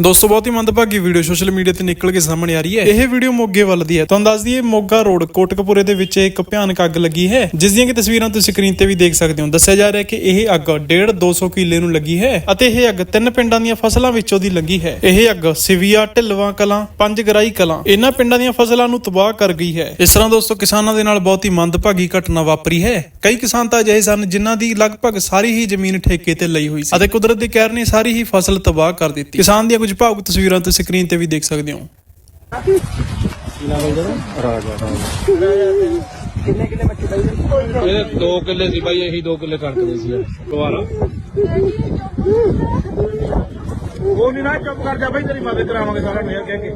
ਦੋਸਤੋ, ਬਹੁਤ ਹੀ ਮੰਦਭਾਗੀ ਵੀਡੀਓ ਸੋਸ਼ਲ ਮੀਡੀਆ ਤੇ ਨਿਕਲ ਕੇ ਸਾਹਮਣੇ ਆ ਰਹੀ ਹੈ। ਇਹ ਵੀਡੀਓ ਮੋਗੇ ਵੱਲ ਦੀ ਹੈ। ਤੁਹਾਨੂੰ ਦੱਸ ਦਈਏ, ਮੋਗਾ ਰੋਡ ਕੋਟਕਪੂਰੇ ਦੇ ਵਿੱਚ ਇੱਕ ਭਿਆਨਕ ਅੱਗ ਲੱਗੀ ਹੈ। ਜਿਸ ਦੀਆਂ ਕਿ ਤਸਵੀਰਾਂ ਤੁਸੀਂ ਸਕਰੀਨ ਤੇ ਵੀ ਦੇਖ ਸਕਦੇ ਹੋ। ਦੱਸਿਆ ਜਾ ਰਿਹਾ ਹੈ ਕਿ ਇਹ ਅੱਗ 1.5 200 ਕਿੱਲੇ ਨੂੰ ਲੱਗੀ ਹੈ ਅਤੇ ਇਹ ਅੱਗ ਤਿੰਨ ਪਿੰਡਾਂ ਦੀਆਂ ਫਸਲਾਂ ਵਿੱਚੋਂ ਦੀ ਲੱਗੀ ਹੈ। ਇਹ ਅੱਗ ਸਿਵੀਆ, ਢਿਲਵਾਂ ਕਲਾਂ ਪੰਜ ਗਰਾਈ ਕਲਾਂ, ਇਹਨਾਂ ਪਿੰਡਾਂ ਦੀਆਂ ਫਸਲਾਂ ਨੂੰ ਤਬਾਹ ਕਰ ਗਈ ਹੈ। ਇਸ ਤਰ੍ਹਾਂ ਦੋਸਤੋ, ਕਿਸਾਨਾਂ ਦੇ ਨਾਲ ਬਹੁਤ ਹੀ ਮੰਦਭਾਗੀ ਘਟਨਾ ਵਾਪਰੀ ਹੈ। ਕਈ ਕਿਸਾਨ ਤਾਂ ਅਜਿਹੇ ਸਨ ਜਿਨ੍ਹਾਂ ਦੀ ਲਗਭਗ ਸਾਰੀ ਹੀ ਜ਼ਮੀਨ ਠੇਕੇ ਤੇ ਲਈ ਹੋਈ ਸੀ ਅਤੇ ਕੁਦਰਤ ਦੇ ਕਹਿਰ ਨੇ ਸਾਰੀ ਹੀ ਫਸਲ ਤਬਾਹ ਕਰ ਦਿੱਤੀ। ਕਿਸਾਨ ਦੀਆਂ ਕੁਝ ਭਾਵੁਕ ਤਸਵੀਰਾਂ ਤੁਸੀਂ ਸਕਰੀਨ ਤੇ ਵੀ ਦੇਖ ਸਕਦੇ ਹੋ। ਇਹ 2 ਕਿੱਲੇ ਸੀ ਬਾਈ ਇਹੀ 2 ਕਿੱਲੇ ਕਣਕ ਦੇ ਸੀ। ਦੁਬਾਰਾ। ਉਹ ਨਹੀਂ ਨਾ ਚੁੱਪ ਕਰ ਜਾ ਬਈ ਤੇਰੀ ਮਦਦ ਕਰਾਵਾਂਗੇ ਸਾਰਾ ਮੇਰ ਕਹਿ ਕੇ।